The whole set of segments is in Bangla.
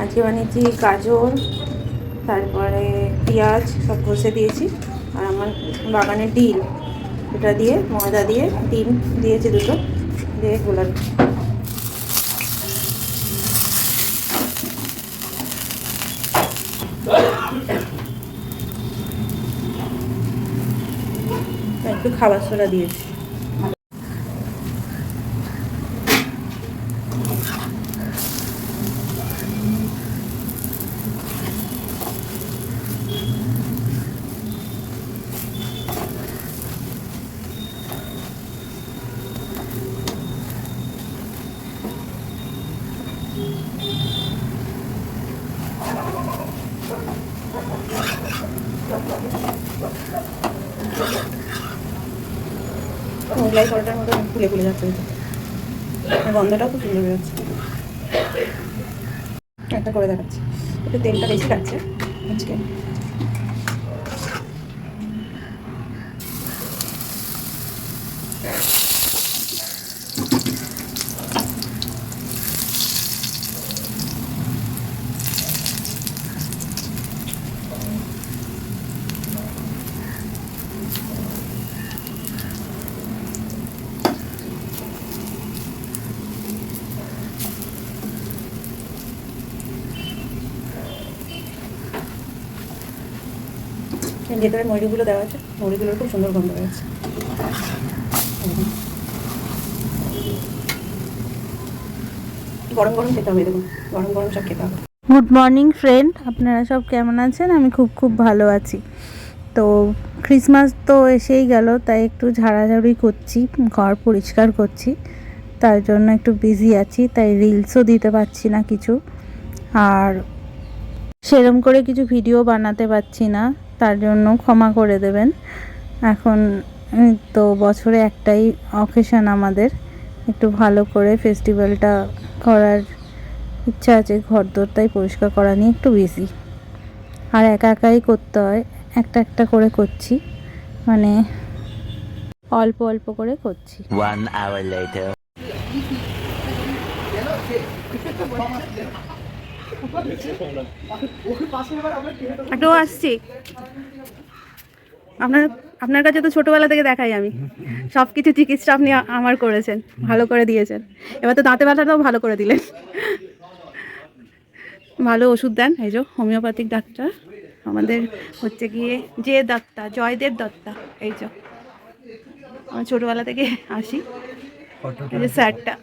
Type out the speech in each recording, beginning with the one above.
আজকে বানিয়েছি, গাজর, তারপরে পেঁয়াজ, সব ঘষে দিয়েছি। আর আমার বাগানে ডিম, এটা দিয়ে, ময়দা দিয়ে, ডিম দিয়েছি দুটো, দিয়ে গোলার একটু খাবার সোডা দিয়েছি। মোগলাই পরোটার মতো ফুলে ফুলে যাচ্ছে গন্ধটাও খুব সুন্দর বেরোচ্ছে একটা করে দেখাচ্ছি। একটু তেলটা বেশি লাগছে। আজকে ভেতরে মরিগুলো দেওয়া আছে। মরিগুলোর খুব সুন্দর গন্ধ বেরোচ্ছে গরম গরম খেতে হবে, দেখুন। গরম গরম সব খেতে হবে। গুড মর্নিং ফ্রেন্ড আপনারা সব কেমন আছেন? আমি খুব খুব ভালো আছি। তো ক্রিসমাস তো এসেই গেল, তাই একটু ঝাড়াঝাড়ি করছি, ঘর পরিষ্কার করছি। তার জন্য একটু বিজি আছি, তাই রিলসও দিতে পারছি না কিছু। আর সেরম করে কিছু ভিডিও বানাতে পারছি না। তার জন্য ক্ষমা করে দেবেন। এখন তো বছরে একটাই অকেশন আমাদের। একটু ভালো করে ফেস্টিভ্যালটা করার ইচ্ছা আছে ঘর দোর তাই পরিষ্কার করা নিয়ে একটু বেশি আর একা একাই করতে হয়, একটা একটা করে করছি। মানে অল্প অল্প করে করছি। Later. আসছি। আপনার আপনার কাছে তো ছোটবেলা থেকে দেখাই আমি। সব কিছু চিকিৎসা আপনি আমার করেছেন, ভালো করে দিয়েছেন। এবার তো দাঁতে ব্যথাটাও ভালো করে দিলেন। ভালো ওষুধ দেন, এই যে হোমিওপ্যাথিক ডাক্তার। আমাদের হচ্ছে গিয়ে যে দত্তা, জয়দেব দত্তা, এই যে। আমার ছোটোবেলা থেকে আসি। এই যে স্যারটা,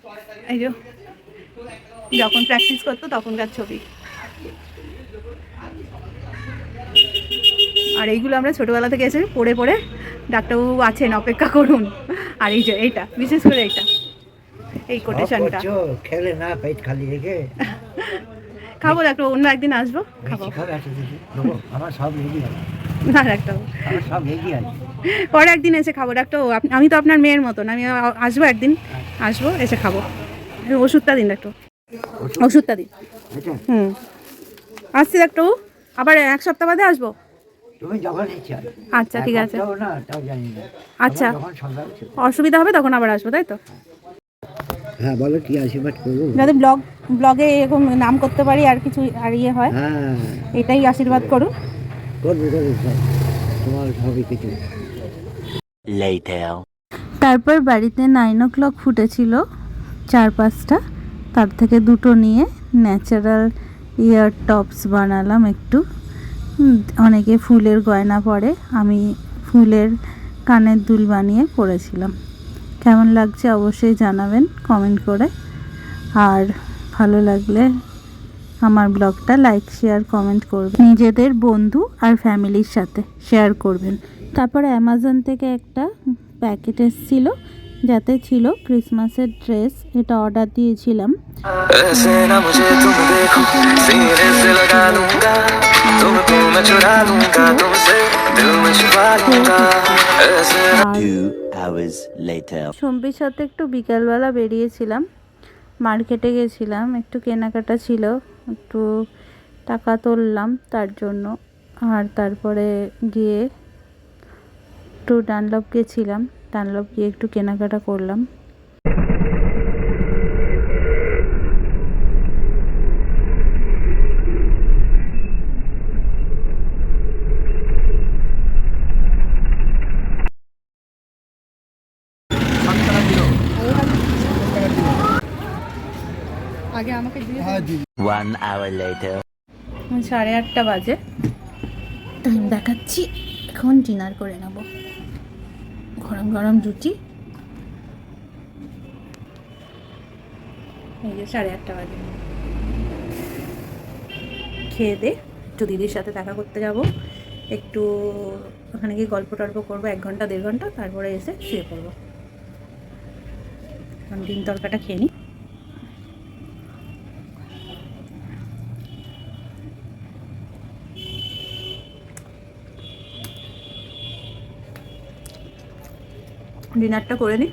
এই যে। যখন প্র্যাকটিস করতো তখনকার ছবি। আর এইগুলো আমরা ছোটোবেলা থেকে এসে পড়ে পড়ে ডাক্তারবাবু আছেন অপেক্ষা করুন। আর এই যে এইটা বিশেষ করে এইটা। এই কোটেশনটা খেলে না পেট খালি রেখে। খাব ডাক্তার অন্য একদিন আসব খাব। আমার সব রেডি না ডাক্তারবাবু। সব রেডি পরে একদিন এসে খাব। ডাক্তার আমি তো আপনার মেয়ের মতন আমি আসব একদিন আসব এসে খাব। ওষুধটা দিন ডাক্তার ওষুধটা দিন। হুম। আসছি ডাক্তারবাবু। আবার এক সপ্তাহ বাদে আসব। তুমি যখন ইচ্ছা। আচ্ছা ঠিক আছে। আচ্ছা। অসুবিধা হবে তখন আবার আসব তাই তো? হ্যাঁ বলো কি আশীর্বাদ করব যাতে ব্লগ ব্লগে এরকম নাম করতে পারি আর কিছু আর ইয়ে হয় হ্যাঁ। এটাই আশীর্বাদ করুন। করব করব তোমার সবই কিছু. তারপর বাড়িতে নাইন ও ক্লক ফুটেছিল চার পাঁচটা তার থেকে দুটো নিয়ে ন্যাচারাল ইয়ার টপস বানালাম একটু। অনেকে ফুলের গয়না পরে, আমি ফুলের কানের দুল বানিয়ে পরেছিলাম। কেমন লাগছে অবশ্যই জানাবেন কমেন্ট করে। আর ভালো লাগলে আমার ব্লগটা লাইক শেয়ার কমেন্ট করবেন। নিজেদের বন্ধু আর ফ্যামিলির সাথে শেয়ার করবেন। তারপরে অ্যামাজন থেকে একটা প্যাকেট এসেছিল। যাতে ছিল ক্রিসমাসের ড্রেস এটা অর্ডার দিয়েছিলাম। সম্পির সাথে একটু বিকালবেলা বেরিয়েছিলাম। মার্কেটে গেছিলাম একটু কেনাকাটা ছিল একটু টাকা তুললাম তার জন্য। আর তারপরে গিয়ে একটু ডানলপ গেছিলাম। ডানলপ গিয়ে একটু কেনাকাটা করলাম। আগে আমাকে সাড়ে আটটা বাজে। টাইম দেখাচ্ছি এখন ডিনার করে নেব। গরম গরম রুটি। এই যে সাড়ে আটটা বাজে। খেয়ে দে, একটু দিদির সাথে দেখা করতে যাব। একটু ওখানে গিয়ে গল্প টল্প করব, এক ঘণ্টা, দেড় ঘণ্টা, তারপরে এসে শুয়ে পড়ব। ডিম তরকাটা খেয়ে নিই ডিনারটা করে নিই।